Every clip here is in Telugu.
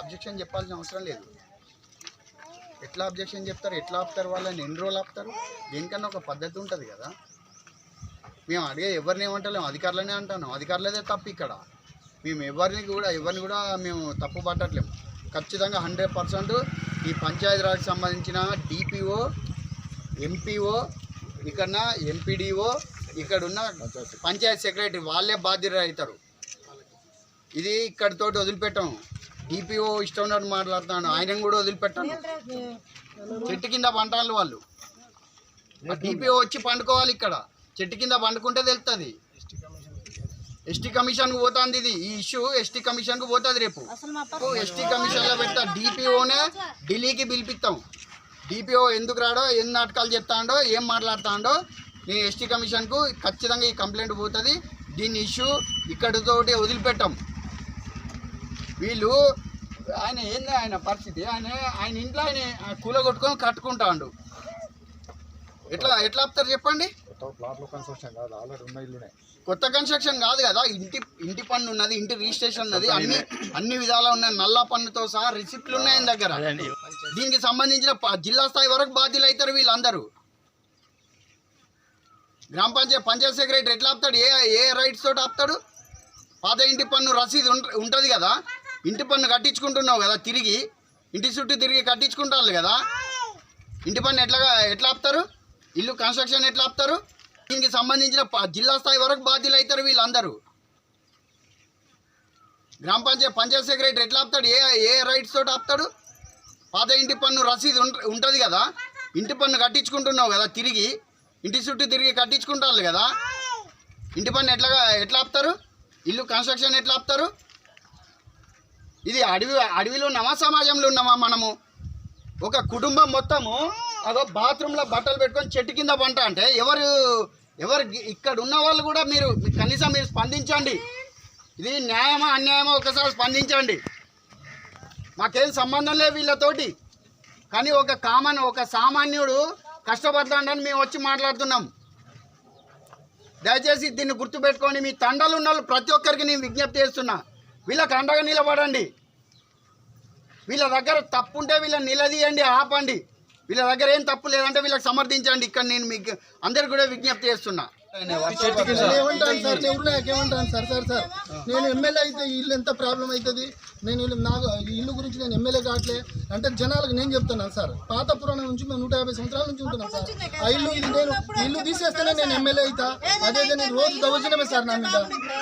అబ్జెక్షన్ చెప్పాల్సిన అవసరం లేదు. ఎట్లా అబ్జెక్షన్ చెప్తారు ఎట్లా ఆపుతారు వాళ్ళని ఎన్ని రోజులు ఆపుతారు? దేనికన్నా ఒక పద్ధతి ఉంటుంది కదా. మేము అడిగే ఎవరిని ఏమంటలేము అధికారులనే అంటాను. అధికారులదే తప్పు ఇక్కడ. మేము ఎవరిని కూడా ఎవరిని కూడా మేము తప్పు పట్టట్లేము ఖచ్చితంగా హండ్రెడ్ పర్సెంట్ ఈ పంచాయతీరాజ్కి సంబంధించిన డిపిఓ ఎంపీఓ ఇక్కడ ఎంపీడీఓ ఇక్కడ ఉన్న పంచాయత్ సెక్రటరీ వాళ్ళే బాధ్యత అవుతారు. ఇది ఇక్కడితోటి వదిలిపెట్టాం. డిపిఓ ఇష్టం ఉన్నట్టు మాట్లాడుతున్నాడు. ఆయన కూడా వదిలిపెట్టాను. చెట్టు కింద పంటాలు వాళ్ళు. డిపిఓ వచ్చి పండుకోవాలి ఇక్కడ. చెట్టు కింద పండుకుంటే తెలుస్తుంది ఎస్టీ కమిషన్కి పోతుంది ఇది. ఈ ఇష్యూ ఎస్టీ కమిషన్కి పోతుంది రేపు. ఎస్టీ కమిషన్లో పెడతా. డిపిఓనే ఢిల్లీకి పిలిపిస్తాం డిపిఓ ఎందుకు రాడో ఎన్ని నాటకాలు చెప్తాడో ఏం మాట్లాడుతాడో నేను ఎస్టీ కమిషన్కు ఖచ్చితంగా ఈ కంప్లైంట్ పోతుంది. దీని ఇష్యూ ఇక్కడితోటి వదిలిపెట్టాం. వీళ్ళు ఆయన ఏంది ఆయన పరిస్థితి? ఆయన ఆయన ఇంట్లో ఆయన కూల కొట్టుకొని కట్టుకుంటాడు. ఎట్లా ఎట్లా ఆపుతారు చెప్పండి? కొత్త కన్స్ట్రక్షన్ కాదు కదా ఇంటి ఇంటి పన్ను ఉన్నది ఇంటి రిజిస్ట్రేషన్ ఉన్నది అన్ని అన్ని విధాలా ఉన్నాయి. నల్ల పన్నుతో సహా రిసిప్ట్లు ఉన్నాయి ఆయన దగ్గర. దీనికి సంబంధించిన జిల్లా స్థాయి వరకు బాధ్యులు అవుతారు వీళ్ళందరూ. గ్రామ పంచాయత్ పంచాయత్ సెక్రటరీ ఎట్లా ఆపుతాడు? ఏ ఏ రైట్స్ తోటి ఆపుతాడు? పాత ఇంటి పన్ను రసీదు ఉంట- ఉంటుంది కదా? ఇంటి పన్ను కట్టించుకుంటున్నావు కదా తిరిగి. ఇంటి చుట్టూ తిరిగి కట్టించుకుంటారు కదా. ఇంటి పన్ను ఎట్లా ఎట్లా ఆపుతారు? ఇల్లు కన్స్ట్రక్షన్ ఎట్లా ఆపుతారు? దీనికి సంబంధించిన జిల్లా స్థాయి వరకు బాధ్యులు అవుతారు వీళ్ళందరూ. గ్రామ పంచాయత్ పంచాయత్ సెక్రటరీ ఎట్లా ఆపుతాడు? ఏ ఏ రైట్స్ తోటి ఆపుతాడు? పాత ఇంటి పన్ను రసీదు ఉంటుంది కదా. ఇంటి పన్ను కట్టించుకుంటున్నావు కదా తిరిగి. ఇంటి చుట్టూ తిరిగి కట్టించుకుంటారు కదా. ఇంటి పన్ను ఎట్లా ఎట్లా ఆపుతారు? ఇల్లు కన్స్ట్రక్షన్ ఎట్లా ఆపుతారు? ఇది అడవి అడవిలో ఉన్నామా సమాజంలో ఉన్నామా మనము? ఒక కుటుంబం మొత్తము అదో బాత్రూంలో బట్టలు పెట్టుకొని చెట్టు కింద పంట అంటే ఎవరు ఎవరు ఇక్కడ ఉన్న వాళ్ళు కూడా మీరు కనీసం మీరు స్పందించండి. ఇది న్యాయమా అన్యాయమా ఒకసారి స్పందించండి. మాకేం సంబంధం లేదు వీళ్ళతోటి. కానీ ఒక కామన్ ఒక సామాన్యుడు కష్టపడతాడని మేము వచ్చి మాట్లాడుతున్నాం. దయచేసి దీన్ని గుర్తుపెట్టుకొని మీ తండలు ఉన్న ప్రతి ఒక్కరికి నేను విజ్ఞప్తి చేస్తున్నా. వీళ్ళకి అండగా నిలబడండి. వీళ్ళ దగ్గర తప్పు ఉంటే వీళ్ళని నిలదీయండి ఆపండి. వీళ్ళ దగ్గర ఏం తప్పు లేదంటే వీళ్ళకి సమర్థించండి. ఇక్కడ నేను మీకు అందరికి కూడా విజ్ఞప్తి చేస్తున్నా. నేను ఏమంటాను సార్ నేను ఏమంటాను సార్? Sir sir. నేను ఎమ్మెల్యే అయితే ఇల్లు ఎంత ప్రాబ్లం అవుతుంది? నేను ఇల్లు నాకు ఇల్లు గురించి నేను ఎమ్మెల్యే కావట్లే. అంటే జనాలకు నేను చెప్తున్నాను సార్. పాత పురాణం నుంచి మేము నూట యాభై సంవత్సరాల నుంచి ఉంటున్నాను సార్. ఆ ఇల్లు ఇది నేను ఇల్లు తీసేస్తేనే నేను ఎమ్మెల్యే అవుతా. అదే నేను రోజు దౌర్జన్యమే సార్ నా మీద.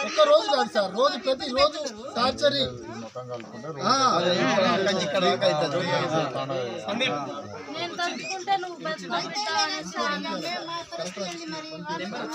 ఒక్క రోజు కాదు సార్. రోజు ప్రతి రోజు టార్చర్ మొత్తం కలుపుకుంటే ఇక్కడ దాకా అవుతుంది. నేను తలుచుకుంటే నువ్వు బతుకు పెట్టావనేసి అన్నామే, మా పరిస్థితి ఏంది మరి? ఇవాళ?